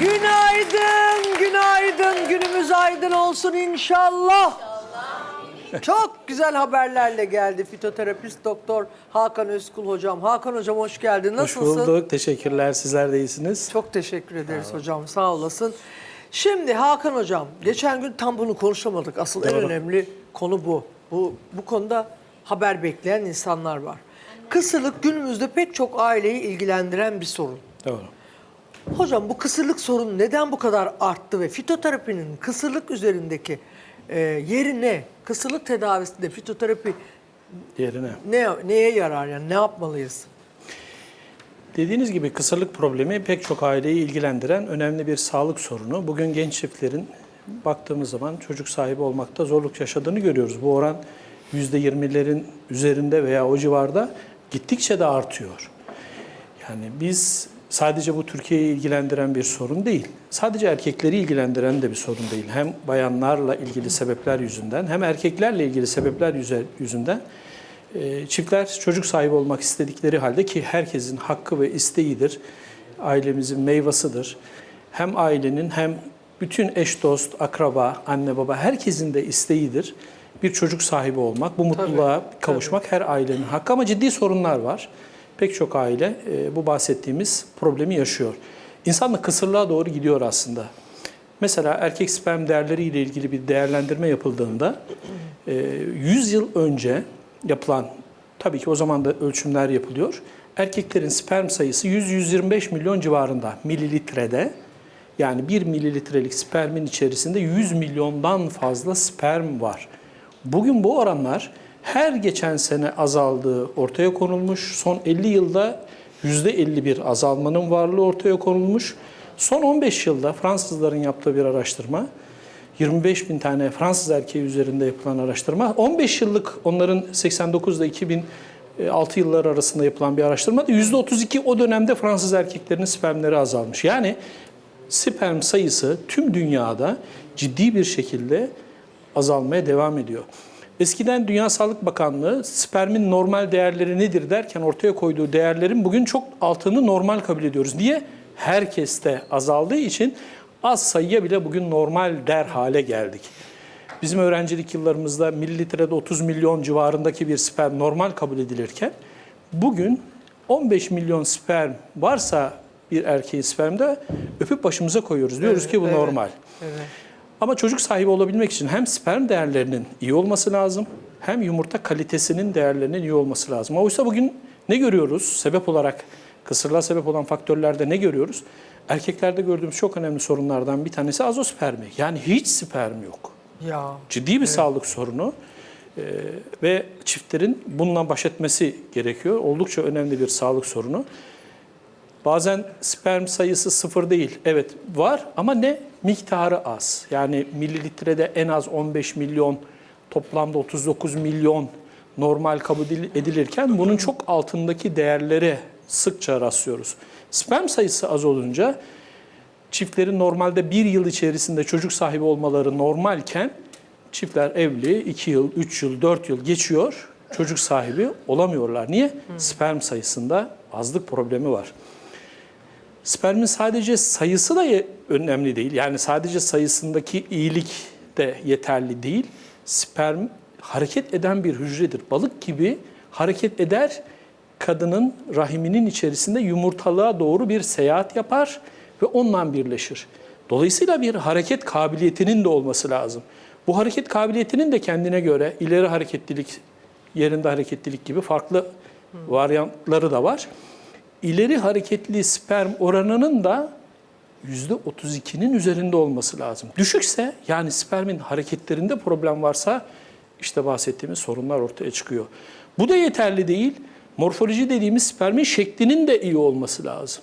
Günaydın, günaydın. Günümüz aydın olsun inşallah. Çok güzel haberlerle geldi fitoterapist doktor Hakan Özkul hocam. Hakan hocam hoş geldin. Hoş Nasılsın? bulduk. Teşekkürler. Sizler de iyisiniz. Çok teşekkür ederiz hocam. Sağ olasın. Şimdi Hakan hocam, geçen gün tam bunu konuşamadık. Asıl en Doğru. önemli konu bu. Bu bu konuda haber bekleyen insanlar var. Kısırlık günümüzde pek çok aileyi ilgilendiren bir sorun. Doğru. Hocam bu kısırlık sorunu neden bu kadar arttı ve fitoterapinin kısırlık üzerindeki e, yeri ne? Kısırlık tedavisinde fitoterapi Yerine. ne neye yarar yani ne yapmalıyız? Dediğiniz gibi kısırlık problemi pek çok aileyi ilgilendiren önemli bir sağlık sorunu. Bugün genç çiftlerin baktığımız zaman çocuk sahibi olmakta zorluk yaşadığını görüyoruz. Bu oran %20'lerin üzerinde veya o civarda gittikçe de artıyor. Yani biz sadece bu Türkiye'yi ilgilendiren bir sorun değil. Sadece erkekleri ilgilendiren de bir sorun değil. Hem bayanlarla ilgili sebepler yüzünden hem erkeklerle ilgili sebepler yüzünden e, çiftler çocuk sahibi olmak istedikleri halde ki herkesin hakkı ve isteğidir. Ailemizin meyvasıdır. Hem ailenin hem bütün eş dost, akraba, anne baba herkesin de isteğidir. Bir çocuk sahibi olmak, bu mutluluğa kavuşmak her ailenin hakkı ama ciddi sorunlar var. Pek çok aile e, bu bahsettiğimiz problemi yaşıyor. İnsanlık kısırlığa doğru gidiyor aslında. Mesela erkek sperm değerleri ile ilgili bir değerlendirme yapıldığında e, 100 yıl önce yapılan, tabii ki o zaman da ölçümler yapılıyor. Erkeklerin sperm sayısı 100-125 milyon civarında mililitrede. Yani 1 mililitrelik spermin içerisinde 100 milyondan fazla sperm var. Bugün bu oranlar her geçen sene azaldığı ortaya konulmuş. Son 50 yılda %51 azalmanın varlığı ortaya konulmuş. Son 15 yılda Fransızların yaptığı bir araştırma, 25 bin tane Fransız erkeği üzerinde yapılan araştırma, 15 yıllık onların 89 ile 2006 yılları arasında yapılan bir araştırma da %32 o dönemde Fransız erkeklerinin spermleri azalmış. Yani sperm sayısı tüm dünyada ciddi bir şekilde azalmaya devam ediyor. Eskiden Dünya Sağlık Bakanlığı spermin normal değerleri nedir derken ortaya koyduğu değerlerin bugün çok altını normal kabul ediyoruz. Niye? Herkeste azaldığı için az sayıya bile bugün normal der hale geldik. Bizim öğrencilik yıllarımızda mililitrede 30 milyon civarındaki bir sperm normal kabul edilirken bugün 15 milyon sperm varsa bir erkeğin spermde öpüp başımıza koyuyoruz. Diyoruz Evet, ki bu evet. normal. Evet. Ama çocuk sahibi olabilmek için hem sperm değerlerinin iyi olması lazım hem yumurta kalitesinin değerlerinin iyi olması lazım. Oysa bugün ne görüyoruz? Sebep olarak kısırlığa sebep olan faktörlerde ne görüyoruz? Erkeklerde gördüğümüz çok önemli sorunlardan bir tanesi azospermi. Yani hiç sperm yok. Ya Ciddi bir sağlık sorunu Ee, ve çiftlerin bununla baş etmesi gerekiyor. Oldukça önemli bir sağlık sorunu. Bazen sperm sayısı sıfır değil. Evet var ama ne? Miktarı az. Yani mililitrede en az 15 milyon, toplamda 39 milyon normal kabul edilirken bunun çok altındaki değerlere sıkça rastlıyoruz. Sperm sayısı az olunca çiftlerin normalde bir yıl içerisinde çocuk sahibi olmaları normalken çiftler evli 2 yıl, 3 yıl, 4 yıl geçiyor. Çocuk sahibi olamıyorlar. Niye? Sperm sayısında azlık problemi var. Spermin sadece sayısı da önemli değil. Yani sadece sayısındaki iyilik de yeterli değil. Sperm hareket eden bir hücredir. Balık gibi hareket eder. Kadının rahiminin içerisinde yumurtalığa doğru bir seyahat yapar ve onunla birleşir. Dolayısıyla bir hareket kabiliyetinin de olması lazım. Bu hareket kabiliyetinin de kendine göre ileri hareketlilik, yerinde hareketlilik gibi farklı varyantları da var ileri hareketli sperm oranının da %32'nin üzerinde olması lazım. Düşükse yani spermin hareketlerinde problem varsa işte bahsettiğimiz sorunlar ortaya çıkıyor. Bu da yeterli değil. Morfoloji dediğimiz spermin şeklinin de iyi olması lazım.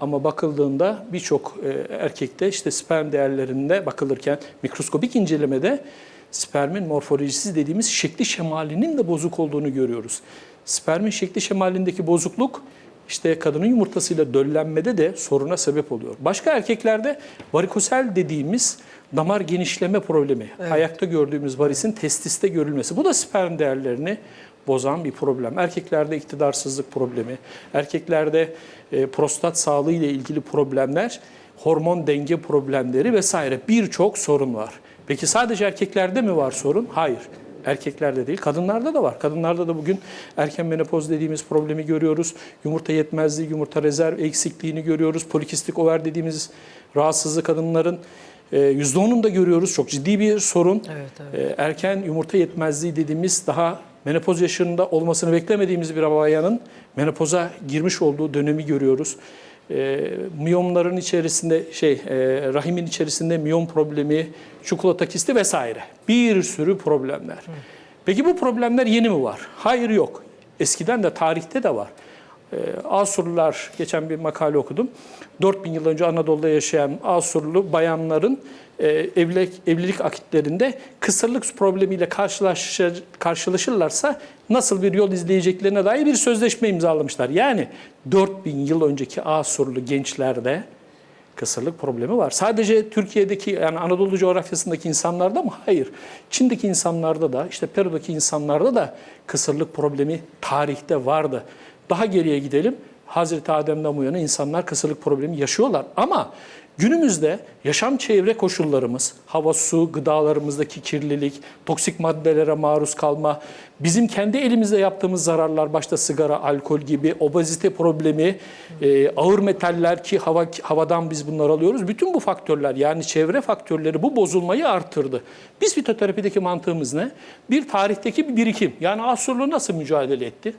Ama bakıldığında birçok e, erkekte işte sperm değerlerinde bakılırken mikroskopik incelemede spermin morfolojisi dediğimiz şekli şemalinin de bozuk olduğunu görüyoruz. Spermin şekli şemalindeki bozukluk işte kadının yumurtasıyla döllenmede de soruna sebep oluyor. Başka erkeklerde varikosel dediğimiz damar genişleme problemi, ayakta gördüğümüz varisin testiste görülmesi. Bu da sperm değerlerini bozan bir problem. Erkeklerde iktidarsızlık problemi, erkeklerde e, prostat sağlığı ile ilgili problemler hormon denge problemleri vesaire birçok sorun var. Peki sadece erkeklerde mi var sorun? Hayır. Erkeklerde değil, kadınlarda da var. Kadınlarda da bugün erken menopoz dediğimiz problemi görüyoruz. Yumurta yetmezliği, yumurta rezerv eksikliğini görüyoruz. Polikistik over dediğimiz rahatsızlık kadınların e, %10'unu da görüyoruz. Çok ciddi bir sorun. Evet, evet. E, Erken yumurta yetmezliği dediğimiz daha menopoz yaşında olmasını beklemediğimiz bir bayanın menopoza girmiş olduğu dönemi görüyoruz. E, miyomların içerisinde şey e, rahimin içerisinde miyom problemi, çikolata kisti vesaire. Bir sürü problemler. Peki bu problemler yeni mi var? Hayır yok. Eskiden de tarihte de var. Ee, Asurlular, geçen bir makale okudum. 4000 yıl önce Anadolu'da yaşayan Asurlu bayanların e, evlilik, evlilik akitlerinde kısırlık problemiyle karşılaşır, karşılaşırlarsa nasıl bir yol izleyeceklerine dair bir sözleşme imzalamışlar. Yani 4000 yıl önceki Asurlu gençlerde kısırlık problemi var. Sadece Türkiye'deki yani Anadolu coğrafyasındaki insanlarda mı? Hayır. Çin'deki insanlarda da işte Peru'daki insanlarda da kısırlık problemi tarihte vardı. Daha geriye gidelim. Hazreti Adem'den bu yana insanlar kısırlık problemi yaşıyorlar. Ama günümüzde yaşam çevre koşullarımız, hava, su, gıdalarımızdaki kirlilik, toksik maddelere maruz kalma, bizim kendi elimizde yaptığımız zararlar, başta sigara, alkol gibi, obezite problemi, e, ağır metaller ki hava havadan biz bunları alıyoruz. Bütün bu faktörler yani çevre faktörleri bu bozulmayı arttırdı. Biz fitoterapideki mantığımız ne? Bir tarihteki bir birikim. Yani Asurlu nasıl mücadele etti?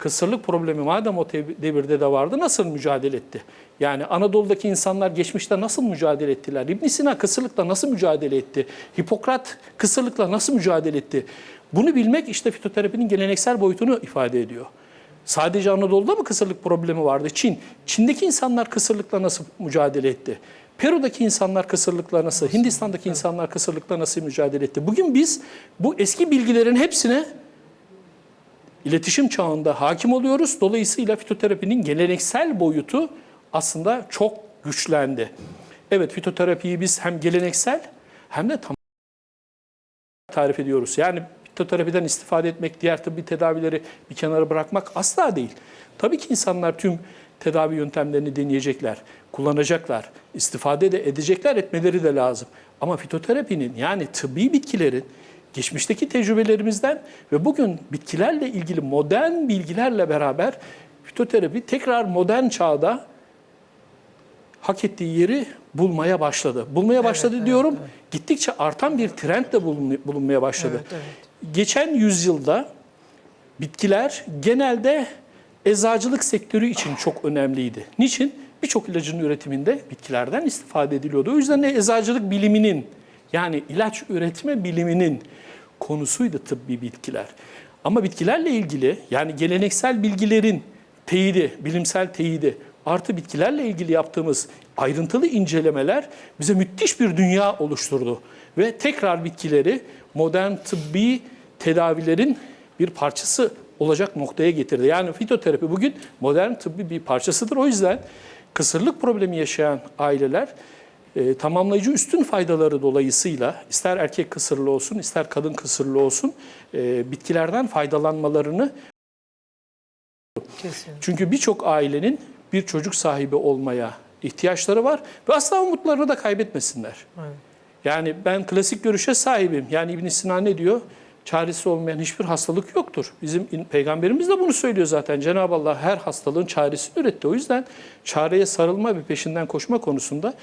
Kısırlık problemi madem o devirde de vardı nasıl mücadele etti? Yani Anadolu'daki insanlar geçmişte nasıl mücadele ettiler? ibn Sina kısırlıkla nasıl mücadele etti? Hipokrat kısırlıkla nasıl mücadele etti? Bunu bilmek işte fitoterapinin geleneksel boyutunu ifade ediyor. Sadece Anadolu'da mı kısırlık problemi vardı? Çin. Çin'deki insanlar kısırlıkla nasıl mücadele etti? Peru'daki insanlar kısırlıkla nasıl, Hindistan'daki insanlar kısırlıkla nasıl mücadele etti? Bugün biz bu eski bilgilerin hepsine iletişim çağında hakim oluyoruz. Dolayısıyla fitoterapinin geleneksel boyutu aslında çok güçlendi. Evet fitoterapiyi biz hem geleneksel hem de tam tarif ediyoruz. Yani fitoterapiden istifade etmek, diğer tıbbi tedavileri bir kenara bırakmak asla değil. Tabii ki insanlar tüm tedavi yöntemlerini deneyecekler, kullanacaklar, istifade de edecekler, etmeleri de lazım. Ama fitoterapinin yani tıbbi bitkilerin geçmişteki tecrübelerimizden ve bugün bitkilerle ilgili modern bilgilerle beraber fitoterapi tekrar modern çağda hak ettiği yeri bulmaya başladı. Bulmaya başladı diyorum. Gittikçe artan bir trend de bulun- bulunmaya başladı. Evet, evet. Geçen yüzyılda bitkiler genelde eczacılık sektörü için çok önemliydi. Niçin? Birçok ilacın üretiminde bitkilerden istifade ediliyordu. O yüzden de eczacılık biliminin yani ilaç üretme biliminin konusuydu tıbbi bitkiler. Ama bitkilerle ilgili yani geleneksel bilgilerin teyidi, bilimsel teyidi artı bitkilerle ilgili yaptığımız ayrıntılı incelemeler bize müthiş bir dünya oluşturdu. Ve tekrar bitkileri modern tıbbi tedavilerin bir parçası olacak noktaya getirdi. Yani fitoterapi bugün modern tıbbi bir parçasıdır. O yüzden kısırlık problemi yaşayan aileler e, tamamlayıcı üstün faydaları dolayısıyla ister erkek kısırlı olsun ister kadın kısırlı olsun e, bitkilerden faydalanmalarını Kesin. çünkü birçok ailenin bir çocuk sahibi olmaya ihtiyaçları var ve asla umutlarını da kaybetmesinler. Evet. Yani ben klasik görüşe sahibim. Yani İbn Sina ne diyor? Çaresi olmayan hiçbir hastalık yoktur. Bizim peygamberimiz de bunu söylüyor zaten. Cenab-ı Allah her hastalığın çaresini üretti. O yüzden çareye sarılma ve peşinden koşma konusunda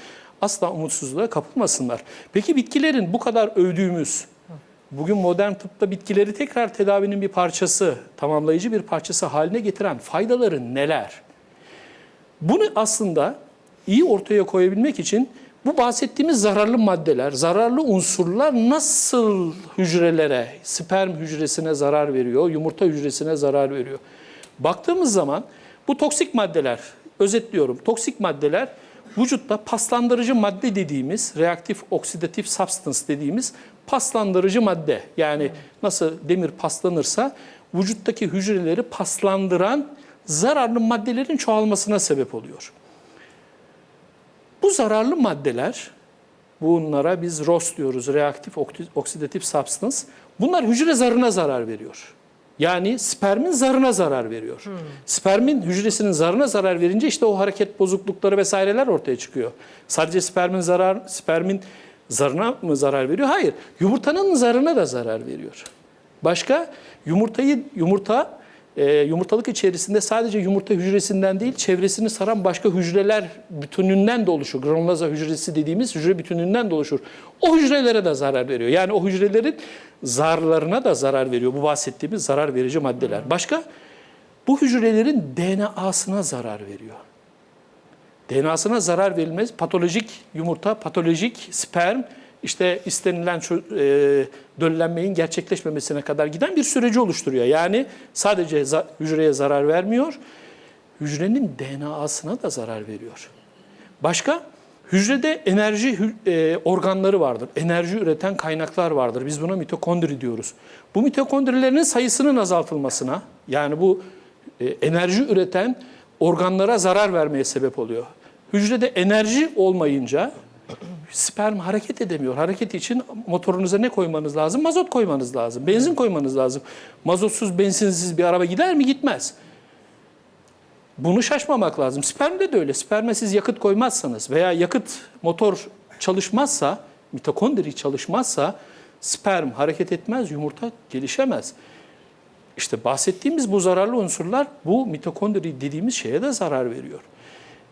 asla umutsuzluğa kapılmasınlar. Peki bitkilerin bu kadar övdüğümüz, bugün modern tıpta bitkileri tekrar tedavinin bir parçası, tamamlayıcı bir parçası haline getiren faydaları neler? Bunu aslında iyi ortaya koyabilmek için bu bahsettiğimiz zararlı maddeler, zararlı unsurlar nasıl hücrelere, sperm hücresine zarar veriyor, yumurta hücresine zarar veriyor. Baktığımız zaman bu toksik maddeler, özetliyorum, toksik maddeler vücutta paslandırıcı madde dediğimiz, reaktif oksidatif substance dediğimiz paslandırıcı madde. Yani nasıl demir paslanırsa vücuttaki hücreleri paslandıran zararlı maddelerin çoğalmasına sebep oluyor. Bu zararlı maddeler, bunlara biz ROS diyoruz, reaktif oksidatif substance. Bunlar hücre zarına zarar veriyor. Yani spermin zarına zarar veriyor. Spermin hücresinin zarına zarar verince işte o hareket bozuklukları vesaireler ortaya çıkıyor. Sadece spermin zarar spermin zarına mı zarar veriyor? Hayır. Yumurtanın zarına da zarar veriyor. Başka yumurtayı yumurta e, yumurtalık içerisinde sadece yumurta hücresinden değil çevresini saran başka hücreler bütününden de oluşur. Granuloza hücresi dediğimiz hücre bütününden de oluşur. O hücrelere de zarar veriyor. Yani o hücrelerin zarlarına da zarar veriyor. Bu bahsettiğimiz zarar verici maddeler. Başka bu hücrelerin DNA'sına zarar veriyor. DNA'sına zarar verilmez. Patolojik yumurta, patolojik sperm işte istenilen e, döllenmeyin gerçekleşmemesine kadar giden bir süreci oluşturuyor. Yani sadece za- hücreye zarar vermiyor, hücrenin DNA'sına da zarar veriyor. Başka? Hücrede enerji e, organları vardır. Enerji üreten kaynaklar vardır. Biz buna mitokondri diyoruz. Bu mitokondrilerin sayısının azaltılmasına, yani bu e, enerji üreten organlara zarar vermeye sebep oluyor. Hücrede enerji olmayınca sperm hareket edemiyor. Hareket için motorunuza ne koymanız lazım? Mazot koymanız lazım. Benzin koymanız lazım. Mazotsuz, benzinsiz bir araba gider mi? Gitmez. Bunu şaşmamak lazım. Spermde de öyle. Sperme siz yakıt koymazsanız veya yakıt motor çalışmazsa, mitokondri çalışmazsa sperm hareket etmez, yumurta gelişemez. İşte bahsettiğimiz bu zararlı unsurlar bu mitokondri dediğimiz şeye de zarar veriyor.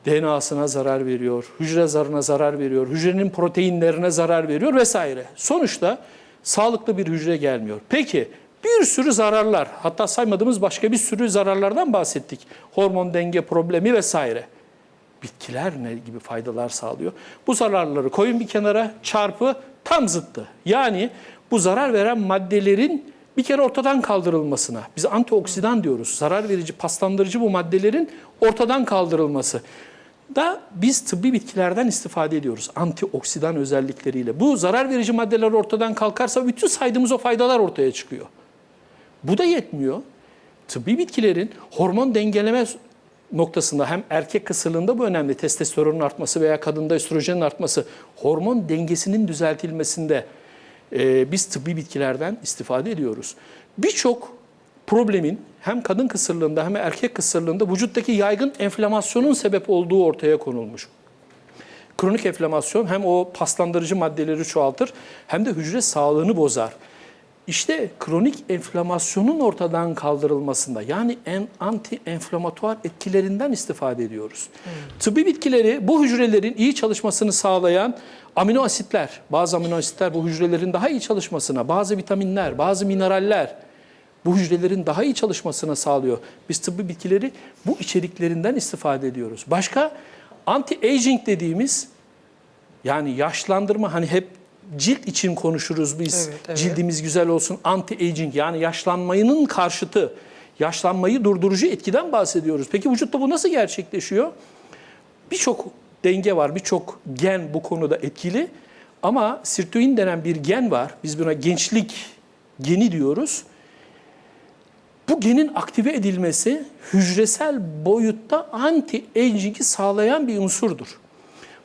DNA'sına zarar veriyor, hücre zarına zarar veriyor, hücrenin proteinlerine zarar veriyor vesaire. Sonuçta sağlıklı bir hücre gelmiyor. Peki bir sürü zararlar, hatta saymadığımız başka bir sürü zararlardan bahsettik. Hormon denge problemi vesaire. Bitkiler ne gibi faydalar sağlıyor? Bu zararları koyun bir kenara, çarpı tam zıttı. Yani bu zarar veren maddelerin bir kere ortadan kaldırılmasına, biz antioksidan diyoruz, zarar verici, paslandırıcı bu maddelerin ortadan kaldırılması da biz tıbbi bitkilerden istifade ediyoruz. Antioksidan özellikleriyle. Bu zarar verici maddeler ortadan kalkarsa bütün saydığımız o faydalar ortaya çıkıyor. Bu da yetmiyor. Tıbbi bitkilerin hormon dengeleme noktasında hem erkek kısırlığında bu önemli. Testosteronun artması veya kadında östrojenin artması hormon dengesinin düzeltilmesinde e, biz tıbbi bitkilerden istifade ediyoruz. Birçok problemin hem kadın kısırlığında hem erkek kısırlığında vücuttaki yaygın enflamasyonun sebep olduğu ortaya konulmuş. Kronik enflamasyon hem o paslandırıcı maddeleri çoğaltır hem de hücre sağlığını bozar. İşte kronik enflamasyonun ortadan kaldırılmasında yani en anti-enflamatuar etkilerinden istifade ediyoruz. Tıbbi bitkileri bu hücrelerin iyi çalışmasını sağlayan amino asitler, bazı amino asitler bu hücrelerin daha iyi çalışmasına, bazı vitaminler, bazı mineraller bu hücrelerin daha iyi çalışmasına sağlıyor. Biz tıbbi bitkileri bu içeriklerinden istifade ediyoruz. Başka anti-aging dediğimiz yani yaşlandırma hani hep cilt için konuşuruz biz. Evet, evet. Cildimiz güzel olsun. Anti-aging yani yaşlanmanın karşıtı. Yaşlanmayı durdurucu etkiden bahsediyoruz. Peki vücutta bu nasıl gerçekleşiyor? Birçok denge var, birçok gen bu konuda etkili. Ama sirtuin denen bir gen var. Biz buna gençlik geni diyoruz. Bu genin aktive edilmesi hücresel boyutta anti-aging'i sağlayan bir unsurdur.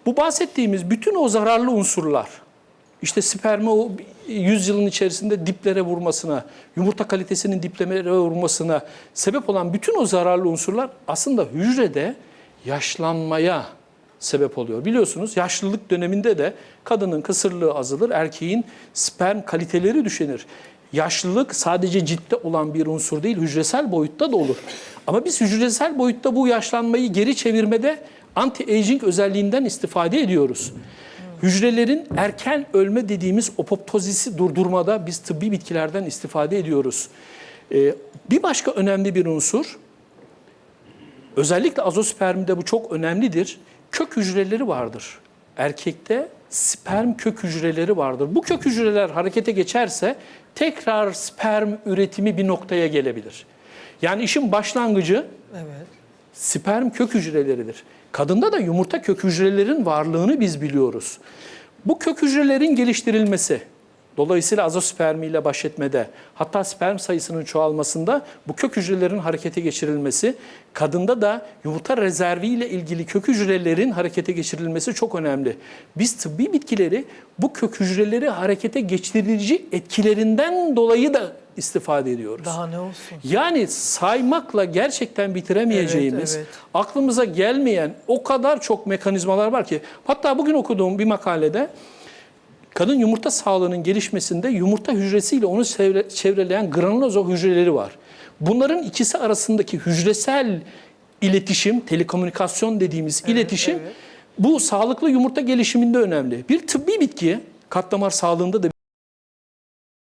Bu bahsettiğimiz bütün o zararlı unsurlar, işte spermi o 100 yılın içerisinde diplere vurmasına, yumurta kalitesinin diplere vurmasına sebep olan bütün o zararlı unsurlar aslında hücrede yaşlanmaya sebep oluyor. Biliyorsunuz yaşlılık döneminde de kadının kısırlığı azalır, erkeğin sperm kaliteleri düşenir. Yaşlılık sadece ciltte olan bir unsur değil, hücresel boyutta da olur. Ama biz hücresel boyutta bu yaşlanmayı geri çevirmede anti-aging özelliğinden istifade ediyoruz. Hücrelerin erken ölme dediğimiz apoptozisi durdurmada biz tıbbi bitkilerden istifade ediyoruz. Ee, bir başka önemli bir unsur, özellikle azospermde bu çok önemlidir. Kök hücreleri vardır. Erkekte sperm kök hücreleri vardır. Bu kök hücreler harekete geçerse tekrar sperm üretimi bir noktaya gelebilir. Yani işin başlangıcı Evet. sperm kök hücreleridir. Kadında da yumurta kök hücrelerin varlığını biz biliyoruz. Bu kök hücrelerin geliştirilmesi, dolayısıyla azospermi ile baş etmede, hatta sperm sayısının çoğalmasında bu kök hücrelerin harekete geçirilmesi, kadında da yumurta rezervi ile ilgili kök hücrelerin harekete geçirilmesi çok önemli. Biz tıbbi bitkileri bu kök hücreleri harekete geçirici etkilerinden dolayı da istifade ediyoruz. Daha ne olsun? Yani saymakla gerçekten bitiremeyeceğimiz, Evet, evet. aklımıza gelmeyen o kadar çok mekanizmalar var ki. Hatta bugün okuduğum bir makalede kadın yumurta sağlığının gelişmesinde yumurta hücresiyle onu çevre- çevreleyen granuloza hücreleri var. Bunların ikisi arasındaki hücresel iletişim, telekomünikasyon dediğimiz iletişim evet. bu sağlıklı yumurta gelişiminde önemli. Bir tıbbi bitki, katlamar sağlığında da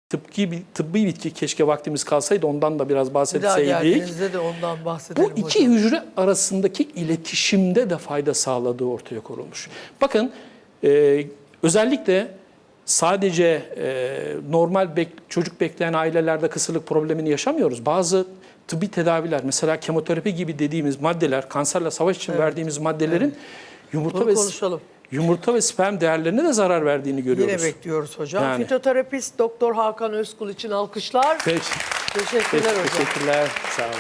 tıbbi, bir- tıbbi bitki keşke vaktimiz kalsaydı ondan da biraz Bir bahsetseydik. geldiğinizde de ondan Bu bahsedelim iki hocam. hücre arasındaki iletişimde de fayda sağladığı ortaya konulmuş. Bakın e, özellikle sadece e, normal bek- çocuk bekleyen ailelerde kısırlık problemini yaşamıyoruz. Bazı tıbbi tedaviler mesela kemoterapi gibi dediğimiz maddeler, kanserle savaş için verdiğimiz maddelerin yumurta Bunu ve konuşalım. yumurta ve sperm değerlerine de zarar verdiğini görüyoruz. Yine bekliyoruz hocam. Yani. Fitoterapist Doktor Hakan Özkul için alkışlar. Peki, Teşekkürler peki, hocam. teşekkürler. Sağ olun.